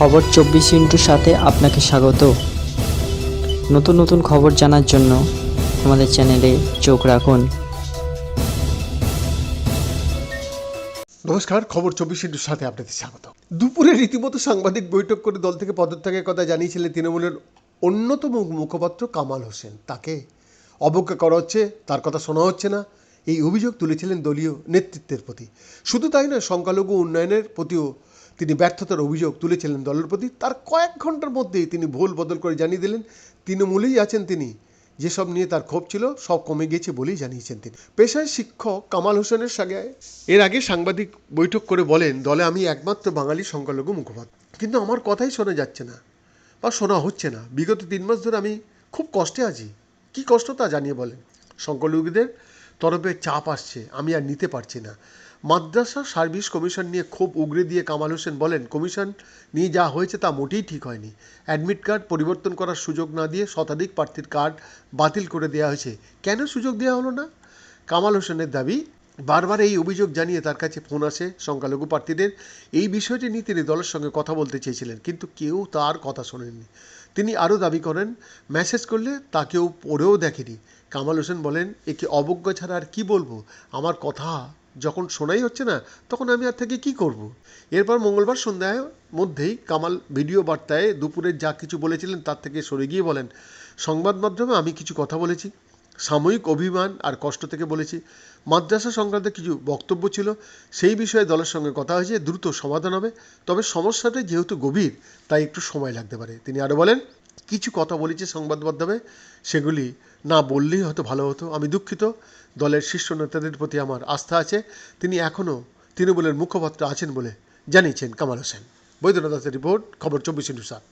খবর চব্বিশ ইন্টুর সাথে আপনাকে স্বাগত। নতুন নতুন খবর জানার জন্য আমাদের চ্যানেলে চোখ রাখুন। নমস্কার, খবর চব্বিশ ইন্টুর সাথে আপনাদের স্বাগত। দুপুরে রীতিমতো সাংবাদিক বৈঠক করে দল থেকে পদত্যাগের কথা জানিয়েছিলেন তৃণমূলের অন্যতম মুখপাত্র কামাল হোসেন। তাকে অবজ্ঞা করা হচ্ছে, তার কথা শোনা হচ্ছে না। এই অভিযোগ তুলেছিলেন দলীয় নেতৃত্বের প্রতি। শুধু তাই নয়, সংখ্যালঘু উন্নয়নের প্রতিও তিনি ব্যর্থতার অভিযোগ তুলেছিলেন দলের প্রতি। তার কয়েক ঘণ্টার মধ্যেই তিনি ভুল বদল করে জানিয়ে দিলেন, তৃণমূলেই আছেন তিনি। যেসব নিয়ে তার ক্ষোভ ছিল, সব কমে গেছে বলেই জানিয়েছেন তিনি। পেশায় শিক্ষক কামাল হোসেনের সঙ্গে এর আগে সাংবাদিক বৈঠক করে বলেন, দলে আমি একমাত্র বাঙালি সংখ্যালঘু মুখপাত্র। কিন্তু আমার কথাই শোনা যাচ্ছে না বা শোনা হচ্ছে না। বিগত তিন মাস ধরে আমি খুব কষ্টে আছি। কি কষ্ট তা জানিয়ে বলেন। সংখ্যালঘুদের তরফে চাপ আসছে, আমি আর নিতে পারছি না। মাদ্রাসা সার্ভিস কমিশন নিয়ে খুব উগরে দিয়ে কামাল হোসেন বলেন, কমিশন নিয়ে যা হয়েছে তা মোটেই ঠিক হয়নি। অ্যাডমিট কার্ড পরিবর্তন করার সুযোগ না দিয়ে শতাধিক প্রার্থীর কার্ড বাতিল করে দেওয়া হয়েছে। কেন সুযোগ দেওয়া হলো না? কামাল হোসেনের দাবি, বারবার এই অভিযোগ জানিয়ে তার কাছে ফোন আসে সংখ্যালঘু প্রার্থীদের। এই বিষয়টি নিয়ে তিনি দলের সঙ্গে কথা বলতে চেয়েছিলেন, কিন্তু কেউ তার কথা শোনেননি। তিনি আরও দাবি করেন, মেসেজ করলে তা কেউ পড়েও দেখেনি। কামাল হোসেন বলেন, একে অবজ্ঞা ছাড়া আর কি বলব? আমার কথা যখন শোনাই হচ্ছে না, তখন আমি আর থেকে কি করব। এরপর মঙ্গলবার সন্ধ্যায় মধ্যেই কামাল ভিডিও বার্তায় দুপুরে যা কিছু বলেছিলেন তার থেকে সরে গিয়ে বলেন, সংবাদ মাধ্যমে আমি কিছু কথা বলেছি, সাময়িক অভিমান আর কষ্ট থেকে বলেছি। মাদ্রাসা সংক্রান্ত কিছু বক্তব্য ছিল, সেই বিষয়ে দলের সঙ্গে কথা হয়েছে, দ্রুত সমাধান হবে। তবে সমস্যাটা যেহেতু গভীর, তাই একটু সময় লাগতে পারে। তিনি আরও বলেন, কিছু কথা বলেছে সংবাদ মাধ্যমে, সেগুলি না বললেই হয়তো ভালো হতো। আমি দুঃখিত। দলের শীর্ষ নেতাদের প্রতি আমার আস্থা আছে। তিনি এখনও তৃণমূলের মুখপাত্র আছেন বলে জানিয়েছেন কামাল হোসেন। বৈদ্যনাথ রিপোর্ট, খবর চব্বিশ ইন্টু সাত।